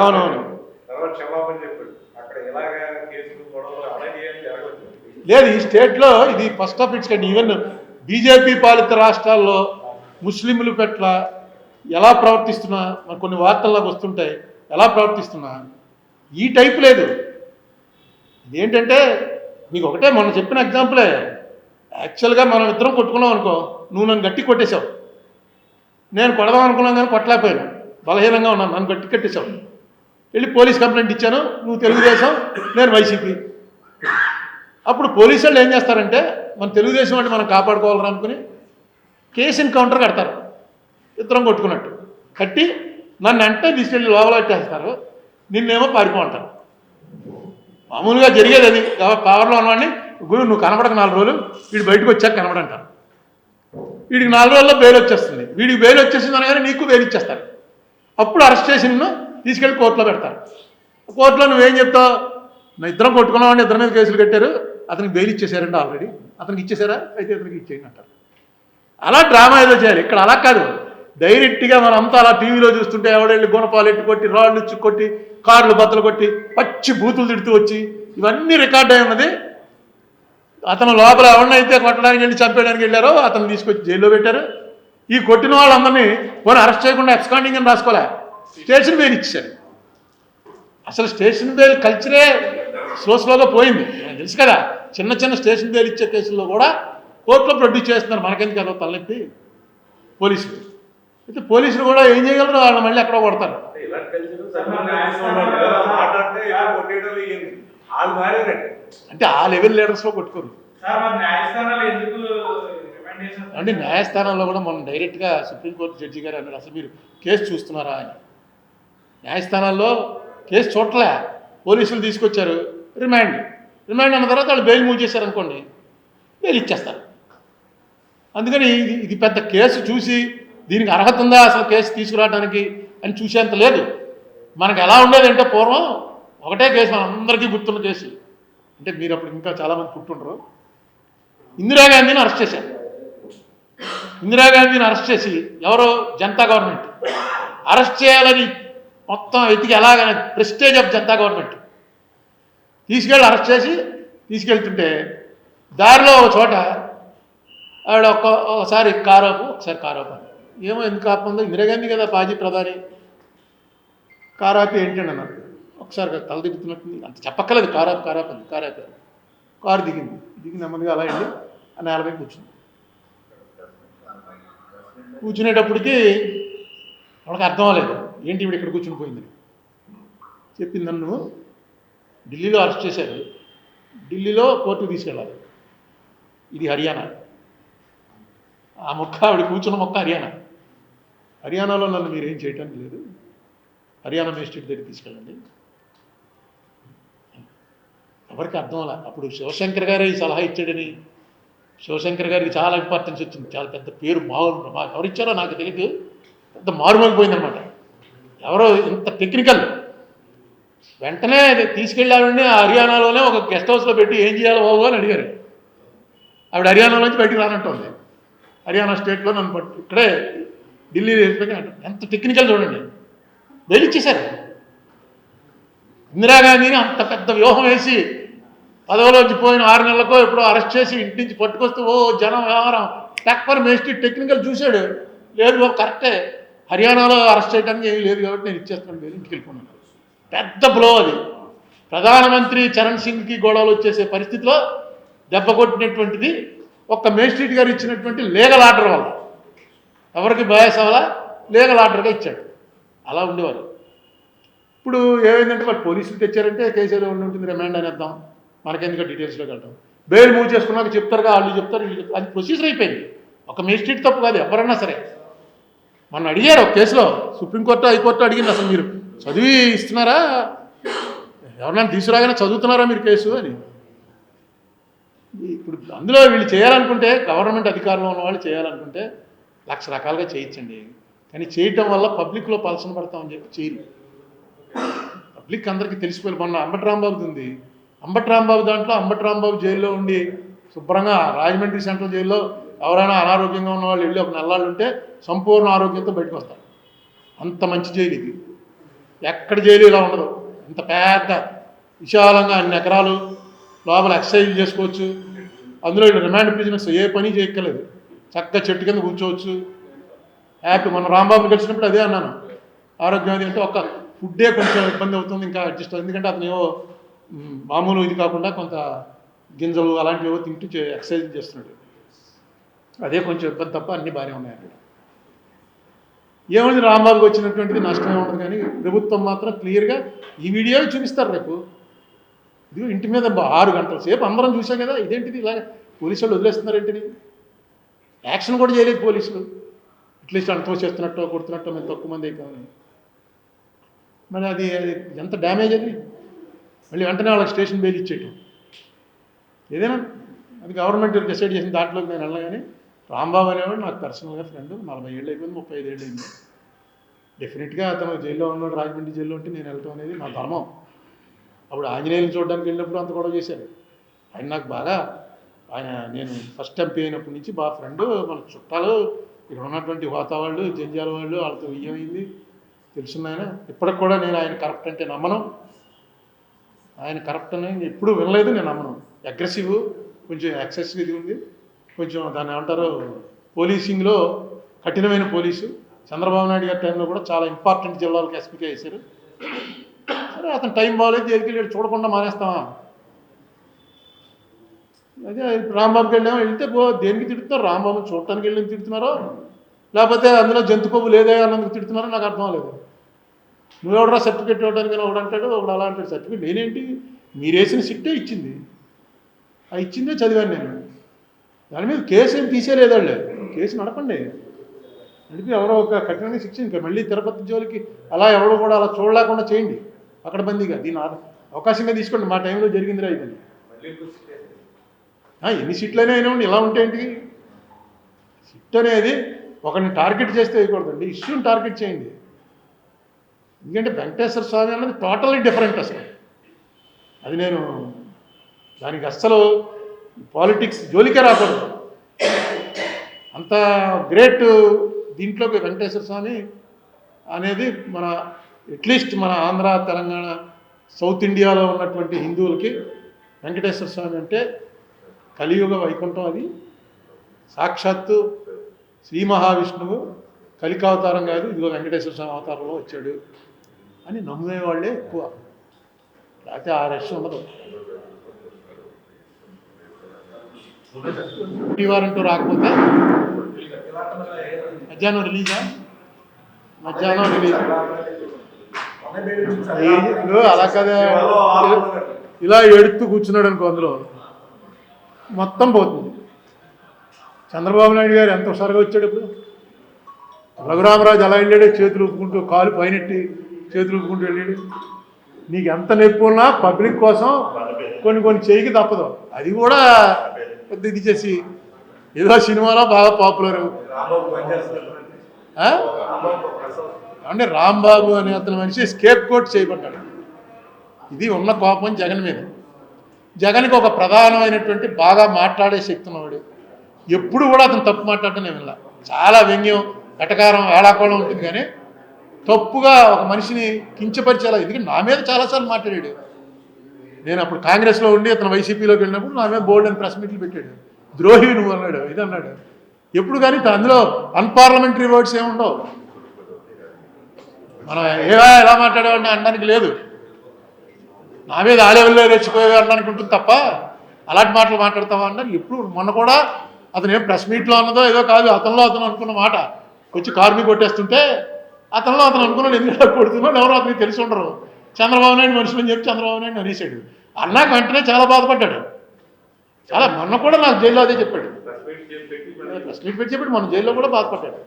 అవునవును. లేదు ఈ స్టేట్లో ఇది first of its kind even BJP పాలిత రాష్ట్రాల్లో ముస్లింలు పట్ల ఎలా ప్రవర్తిస్తున్నా మరి కొన్ని వార్తల్లోకి వస్తుంటాయి ఎలా ప్రవర్తిస్తున్నా ఈ టైప్ లేదు. ఇదేంటంటే మీకు ఒకటే మొన్న చెప్పిన ఎగ్జాంపులే యాక్చువల్గా మనం ఇద్దరం కొట్టుకున్నాం అనుకో నువ్వు నన్ను గట్టి కొట్టేశావు. నేను కొడదాం అనుకున్నాను కానీ కొట్టలేకపోయాను. బలహీనంగా ఉన్నాను నన్ను గట్టి కట్టేశావు. వెళ్ళి పోలీస్ కంప్లైంట్ ఇచ్చాను నువ్వు తెలుగుదేశం నేను వైసీపీ. అప్పుడు పోలీసు వాళ్ళు ఏం చేస్తారంటే మన తెలుగుదేశం అంటే మనం కాపాడుకోవాలని అనుకుని కేసు ఎన్కౌంటర్ కడతారు. ఇద్దరం కొట్టుకున్నట్టు. కట్టి నన్ను అంటే తీసుకెళ్ళి లోపలెట్టేస్తారు నిన్నేమో పారిపోంటారు మామూలుగా జరిగేది అది. పవర్లో ఉన్నవాడిని గురు నువ్వు కనబడక నాలుగు రోజులు వీడు బయటకు వచ్చాక కనబడంటారు. వీడికి నాలుగు రోజుల్లో బెయిల్ వచ్చేస్తుంది. వీడికి బెయిల్ వచ్చేసింది అనగానే నీకు బెయిల్ ఇచ్చేస్తారు. అప్పుడు అరెస్ట్ చేసి నిన్ను తీసుకెళ్ళి కోర్టులో పెడతారు. కోర్టులో నువ్వేం చెప్తావు? నా ఇద్దరం కొట్టుకున్నామని ఇద్దరి మీద కేసులు కట్టారు. అతనికి బెయిల్ ఇచ్చేసారండి ఆల్రెడీ. అతనికి ఇచ్చేసారా అయితే అతనికి ఇచ్చేయండి అంటారు. అలా డ్రామా ఏదో చేయాలి. ఇక్కడ అలా కాదు. డైరెక్ట్గా మనం అంతా అలా టీవీలో చూస్తుంటే ఎవడెళ్ళి గుణపాలు ఎట్టి కొట్టి రాళ్ళు ఇచ్చి కొట్టి కార్లు బద్దలు కొట్టి పచ్చి బూతులు తిడుతూ వచ్చి ఇవన్నీ రికార్డ్ అయి ఉన్నది. అతను లోపల ఎవరినైతే కొట్టడానికి వెళ్ళి చంపేయడానికి వెళ్ళారో అతను తీసుకొచ్చి జైల్లో పెట్టారు. ఈ కొట్టిన వాళ్ళందరినీ పోనీ అరెస్ట్ చేయకుండా ఎక్స్కాండింగ్ అని రాసుకోలే. స్టేషన్ బెయిల్ ఇచ్చారు. అసలు స్టేషన్ బెయిల్ కల్చరే స్లో స్లోగా పోయింది. తెలుసు కదా చిన్న చిన్న స్టేషన్ బెయిల్ ఇచ్చే కేసుల్లో కూడా కోర్టులో ప్రొడ్యూస్ చేస్తున్నారు. మనకెందుకు అదో తలెత్తి పోలీసులు. అయితే పోలీసులు కూడా ఏం చేయగలరు? వాళ్ళని మళ్ళీ ఎక్కడో కొడతారు. అంటే అంటే ఆ లెవెల్ లీడర్స్లో కొట్టుకోరు. అంటే న్యాయస్థానంలో కూడా మనం డైరెక్ట్గా సుప్రీంకోర్టు జడ్జి గారు అన్నారు అసలు మీరు కేసు చూస్తున్నారా? అని. న్యాయస్థానాల్లో కేసు చూడలే పోలీసులు తీసుకొచ్చారు. రిమాండ్. రిమాండ్ అన్న తర్వాత వాళ్ళు బెయిల్ మూవ్ చేశారనుకోండి బెయిల్ ఇచ్చేస్తారు. అందుకని ఇది ఇది పెద్ద కేసు చూసి దీనికి అర్హత ఉందా అసలు కేసు తీసుకురావడానికి అని చూసేంత లేదు. మనకు ఎలా ఉండేదంటే పూర్వం ఒకటే కేసు మన అందరికీ గుర్తున్న కేసు. అంటే మీరు అప్పుడు ఇంకా చాలామంది పుట్టుండరు. ఇందిరాగాంధీని అరెస్ట్ చేశారు. ఇందిరాగాంధీని అరెస్ట్ చేసి ఎవరో జనతా గవర్నమెంట్. అరెస్ట్ చేయాలని మొత్తం ఎతికి ఎలాగని ప్రెస్టేజ్ ఆఫ్ జనతా గవర్నమెంట్. తీసుకెళ్ళి అరెస్ట్ చేసి తీసుకెళ్తుంటే దారిలో ఒక చోట ఆవిడ ఒక్క ఒకసారి కారోపు ఒకసారి కారోపు అని. ఏమో ఎందుకు ఆపందో ఇందిరాగాంధీ కదా మాజీ ప్రధాని. కారాపి ఏంటండి అన్నారు. ఒకసారి తల దిగుతున్నట్టుంది అంత చెప్పక్కలేదు కారాపు కారాపు అని కారాపు కారు దిగింది. దిగి నెమ్మదిగా అలా వెళ్ళి ఆ నేలపై కూర్చుంది. కూర్చునేటప్పటికి వాళ్ళకి అర్థం అవ్వలేదు. ఏంటి ఇప్పుడు ఇక్కడ కూర్చుని పోయిందని చెప్పింది నన్ను ఢిల్లీలో అరెస్ట్ చేశారు. ఢిల్లీలో కోర్టుకు తీసుకెళ్ళాలి ఇది హర్యానా. ఆ మొక్క ఆవిడ కూర్చున్న మొక్క హర్యానా. హర్యానాలో నన్ను మీరు ఏం చేయటానికి లేదు. హర్యానా మేజిస్ట్రేట్ దగ్గర తీసుకెళ్ళండి. ఎవరికి అర్థం అలా అప్పుడు శివశంకర్ గారే ఈ సలహా ఇచ్చాడని శివశంకర్ గారికి చాలా ఇంపార్టెన్స్ వచ్చింది. చాలా పెద్ద పేరు మామూలు మా ఎవరిచ్చారో నాకు తెలియదు పెద్ద మారుమోగిపోయిందనమాట ఎవరో ఇంత టెక్నికల్ వెంటనే అది తీసుకెళ్ళాలని ఆ హర్యానాలోనే ఒక గెస్ట్ హౌస్లో పెట్టి ఏం చేయాలో బాబు అని అడిగారు. ఆవిడ హర్యానా నుంచి బయటికి రానంటుంది హర్యానా స్టేట్లో నన్ను పట్టు ఇక్కడే ఢిల్లీ ఎంత టెక్నికల్ చూడండి. బెయిల్ ఇందిరాగాంధీని అంత పెద్ద వ్యూహం వేసి పదవిలోంచి పోయిన ఆరు నెలలకో ఎప్పుడో అరెస్ట్ చేసి ఇంటి నుంచి పట్టుకొస్తూ ఓ జనం వ్యవహారం. టెక్పర్ మేస్ట్రీ టెక్నికల్ చూశాడు. లేదు బాబు కరెక్టే హర్యానాలో అరెస్ట్ చేయడానికి ఏమీ లేదు కాబట్టి నేను ఇచ్చేస్తాను లేదు ఇంటికి వెళ్ళిపోన్నాను పెద్ద బ్లో అది. ప్రధానమంత్రి చరణ్ సింగ్కి గొడవలు వచ్చేసే పరిస్థితిలో దెబ్బ కొట్టినటువంటిది ఒక్క మేస్ట్రీట్ గారు ఇచ్చినటువంటి లీగల్ ఆర్డర్ వల్ల. ఎవరికి బయాస్ అవ్వాల? లీగల్ ఆర్డర్గా ఇచ్చాడు. అలా ఉండేవారు. ఇప్పుడు ఏమైందంటే వాళ్ళు పోలీసులు తెచ్చారంటే కేసు ఏదో ఉండి ఉంటుంది రిమాండ్ అనేద్దాం. మనకెందుకు డీటెయిల్స్లోకి వెళ్ళడం బెయిల్ మూవ్ చేసుకున్నాక చెప్తారుగా వాళ్ళు చెప్తారు వీళ్ళు అది ప్రొసీజర్ అయిపోయింది. ఒక మేజిస్ట్రేట్ తప్పు కాదు ఎవరన్నా సరే. మొన్న అడిగారు ఒక కేసులో సుప్రీంకోర్టు హైకోర్టు అడిగింది అసలు మీరు. చదివి ఇస్తున్నారా? ఎవరన్నా తీసుకురాగానే చదువుతున్నారా మీరు కేసు అని. ఇప్పుడు అందులో వీళ్ళు చేయాలనుకుంటే గవర్నమెంట్ అధికారంలో ఉన్న వాళ్ళు చేయాలనుకుంటే లక్ష రకాలుగా చేయించండి. కానీ చేయటం వల్ల పబ్లిక్లో పలసన పడతామని చెప్పి చేయరు. పబ్లిక్ అందరికీ తెలిసిపోయి మొన్న అంబటి రాంబాబుది ఉంది. అంబటి రాంబాబు దాంట్లో అంబటి రాంబాబు జైల్లో ఉండి శుభ్రంగా రాజమండ్రి సెంట్రల్ జైల్లో ఎవరైనా అనారోగ్యంగా ఉన్న వాళ్ళు వెళ్ళి ఒక నెలలు ఉంటే సంపూర్ణ ఆరోగ్యంతో బయటకు వస్తారు. అంత మంచి జైలు ఇది. ఎక్కడ జైలు ఇలా ఉండదు. ఇంత పెద్ద విశాలంగా అన్ని ఎకరాలు లోపల ఎక్సర్సైజ్ చేసుకోవచ్చు. అందులో రిమాండ్ బిజినెస్ ఏ పని చేయక్కర్లేదు. చక్కగా చెట్టు కింద కూర్చోవచ్చు. హ్యాపీ మనం రాంబాబు కలిసినప్పుడు అదే అన్నాను. ఆరోగ్యం అది అంటే ఒక ఫుడ్డే కొంచెం ఇబ్బంది అవుతుంది ఇంకా అడ్జస్ట్ ఎందుకంటే అతను ఏవో మామూలు ఇది కాకుండా కొంత గింజలు అలాంటివి ఏవో తింటూ ఎక్సర్సైజ్ చేస్తున్నాడు. అదే కొంచెం ఇబ్బంది తప్ప అన్నీ బాగానే ఉన్నాయి ఏమైంది రాంబాబుకి వచ్చినటువంటిది నష్టమే ఉండదు కానీ ప్రభుత్వం మాత్రం క్లియర్గా ఈ వీడియో చూపిస్తారు రేపు. ఇది ఇంటి మీద ఆరు గంటల సేపు అందరం చూసాం కదా ఇదేంటిది ఇలాగ పోలీసు వాళ్ళు వదిలేస్తున్నారు ఏంటిది యాక్షన్ కూడా చేయలేదు పోలీసులు. అట్లీస్ట్ అంత చేస్తున్నట్టు కొడుతున్నట్టు మేము తక్కువ మంది అయిపోయామని మరి అది అది ఎంత డ్యామేజ్ అది? మళ్ళీ వెంటనే వాళ్ళకి స్టేషన్ బెయిల్ ఇచ్చేయటం. ఏదైనా అది గవర్నమెంట్ డిసైడ్ చేసిన దాంట్లోకి నేను వెళ్ళగానే రాంబాబు అనేవాడు నాకు పర్సనల్గా ఫ్రెండ్ నలభై ఏళ్ళు అయిపోయింది ముప్పై ఐదు ఏళ్ళు అయింది. డెఫినెట్గా అతను జైల్లో ఉన్నాడు రాజమండ్రి జైల్లో ఉంటే నేను వెళ్ళటం అనేది నా ధర్మం. అప్పుడు ఆంజనేయుని చూడడానికి వెళ్ళినప్పుడు అంత గొడవ చేశారు ఆయన నాకు బాగా ఆయన నేను ఫస్ట్ ఎంపీ అయినప్పటి నుంచి బాగా ఫ్రెండ్ మన చుట్టాలు ఇక్కడ ఉన్నటువంటి హోతా వాళ్ళు జంజాల వాళ్ళు వాళ్ళతో ఏమైంది తెలుసున్నాయన. ఇప్పటికి కూడా నేను ఆయన కరెక్ట్ అంటే నమ్మను. ఆయన కరప్ట్ అని నేను ఎప్పుడూ వినలేదు నేను నమ్మను. అగ్రెసివ్ కొంచెం ఎక్సెస్ ఇది ఉంది. కొంచెం దాన్ని ఏమంటారు పోలీసింగ్లో కఠినమైన పోలీసు. చంద్రబాబు నాయుడు గారి టైంలో కూడా చాలా ఇంపార్టెంట్ జిల్లాలకు ఎస్పీకే వేశారు. సరే అతను టైం బాగాలేదు జైలుకి వెళ్ళాడు చూడకుండా మానేస్తామా అదే రాంబాబుకి వెళ్ళాము? వెళ్తే దేనికి తిడుతున్నారు? రాంబాబు చూడటానికి వెళ్ళి తిడుతున్నారో? లేకపోతే అందులో జంతు కొవ్వు లేదే అన్నందుకు తిడుతున్నారో నాకు అర్థం లేదు నువ్వెవడరా సర్టిఫికేట్ ఇవ్వడానికి ఒకడు అంటాడు ఒకడు అలా అంటాడు సర్టిఫికేట్ నేనేంటి? మీరేసిన సిట్టే ఇచ్చింది. ఆ ఇచ్చిందే చదివాను నేను. దాని మీద కేసు ఏం తీసేయలేదు వాళ్ళు. కేసు నడపండి. నడిపి ఎవరో ఒక కఠినంగా శిక్ష ఇంకా మళ్ళీ తిరుపతి జోలికి అలా ఎవరు కూడా అలా చూడలేకుండా చేయండి. అక్కడ బందీగా దీని అవకాశంగా తీసుకోండి. మా టైంలో జరిగిందిరా ఇది. ఎన్ని సీట్లైనా అయినా ఇలా ఉంటే ఏంటి? సిట్ అనేది ఒకరిని టార్గెట్ చేస్తే వేయకూడదండి. ఇష్యూని టార్గెట్ చేయండి. ఎందుకంటే వెంకటేశ్వర స్వామి అన్నది టోటల్లీ డిఫరెంట్ అసలు. అది నేను దానికి అస్సలు పాలిటిక్స్ జోలికే రాకూడదు. అంత గ్రేట్ దీంట్లోకి వెంకటేశ్వర స్వామి అనేది మన అట్లీస్ట్ మన ఆంధ్ర తెలంగాణ సౌత్ ఇండియాలో ఉన్నటువంటి హిందువులకి వెంకటేశ్వర స్వామి అంటే కలియుగ వైకుంఠం అది. సాక్షాత్తు శ్రీ మహావిష్ణువు కలికావతారం కాదు. ఇదిగో వెంకటేశ్వర స్వామి అవతారంలో వచ్చాడు. అని నమ్మే వాళ్ళే ఎక్కువ. లేకపోతే ఆ రష్ ఉండదు. వారంటూ రాకపోతే మధ్యాహ్నం రిలీజా? మధ్యాహ్నం రిలీజ్. ఇప్పుడు అలా కదా. ఇలా ఎడుతూ కూర్చున్నాడు అనుకో అందులో. మొత్తం పోతుంది. చంద్రబాబు నాయుడు గారు ఎంత హుషారుగా వచ్చాడు ఇప్పుడు? రఘురామరాజు అలా వెళ్ళాడే చేతులు ఊపుకుంటూ కాలు పైనెట్టి చేతులు ఊపుకుంటూ వెళ్ళాడు. నీకు ఎంత నొప్పి ఉన్నా పబ్లిక్ కోసం కొన్ని కొన్ని చేయికి తప్పదు. అది కూడా పెద్ద ఇది చేసి ఏదో సినిమాలో బాగా పాపులర్ రాంబాబు అంటే రాంబాబు అనే అతని మనిషి స్కేప్ కోట్ చేయబడ్డాడు. ఇది ఉన్న కోపం జగన్ మీద. జగన్కి ఒక ప్రధానమైనటువంటి బాగా మాట్లాడే శక్తి ఉన్నవాడు ఎప్పుడు కూడా అతను తప్పు మాట్లాడటం నేను చాలా వ్యంగ్యం కటకారం వేళాకోళం ఉంటుంది కానీ తప్పుగా ఒక మనిషిని కించపరిచేలా ఎందుకంటే నా మీద చాలాసార్లు మాట్లాడాడు. నేను అప్పుడు కాంగ్రెస్లో ఉండి అతను వైసీపీలోకి వెళ్ళినప్పుడు నా మీద బోల్డ్ అని ప్రెస్ మీట్లు పెట్టాడు. ద్రోహి నువ్వు అన్నాడు ఇది అన్నాడు. ఎప్పుడు కానీ అందులో అన్పార్లమెంటరీ వర్డ్స్ ఏముండవు మనం ఏవా ఎలా మాట్లాడేవాడిని అనడానికి లేదు. నా మీద ఆ లెవెల్లో రెచ్చిపోయేవాడిని అనడానికి ఉంటుంది తప్ప అలాంటి మాటలు మాట్లాడతావా అన్నారు ఎప్పుడు మొన్న కూడా అతను ఏం ప్రెస్ మీట్లో అన్నదో ఏదో కాదు అతనిలో అతను అనుకున్న మాట. వచ్చి కార్మి కొట్టేస్తుంటే అతనిలో అతను అనుకున్నాడు ఎందుకు ఇలా కొడుతున్నాడు ఎవరో అతనికి తెలిసి ఉండరు. చంద్రబాబు నాయుడు మనుషులని చెప్పి చంద్రబాబు నాయుడు అనేసాడు అన్నాక వెంటనే చాలా బాధపడ్డాడు. చాలా మొన్న కూడా నాకు జైల్లో అదే చెప్పాడు. ప్రెస్ మీట్ పెట్టి చెప్పాడు మన జైల్లో కూడా బాధపడ్డాడు.